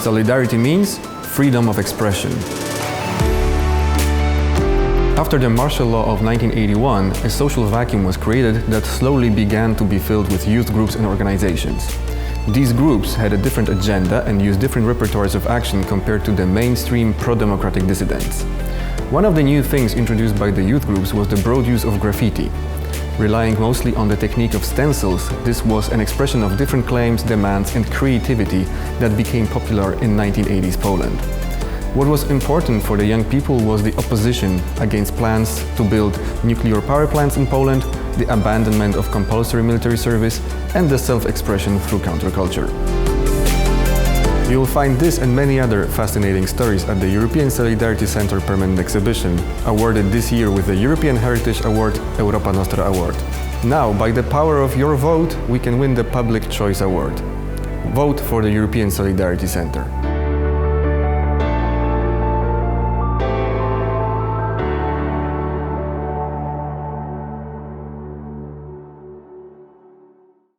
Solidarity means freedom of expression. After the martial law of 1981, a social vacuum was created that slowly began to be filled with youth groups and organizations. These groups had a different agenda and used different repertoires of action compared to the mainstream pro-democratic dissidents. One of the new things introduced by the youth groups was the broad use of graffiti. Relying mostly on the technique of stencils, this was an expression of different claims, demands and creativity that became popular in 1980s Poland. What was important for the young people was the opposition against plans to build nuclear power plants in Poland, the abandonment of compulsory military service, and the self-expression through counterculture. You'll find this and many other fascinating stories at the European Solidarity Center Permanent Exhibition, awarded this year with the European Heritage Award Europa Nostra Award. Now, by the power of your vote, we can win the Public Choice Award. Vote for the European Solidarity Center.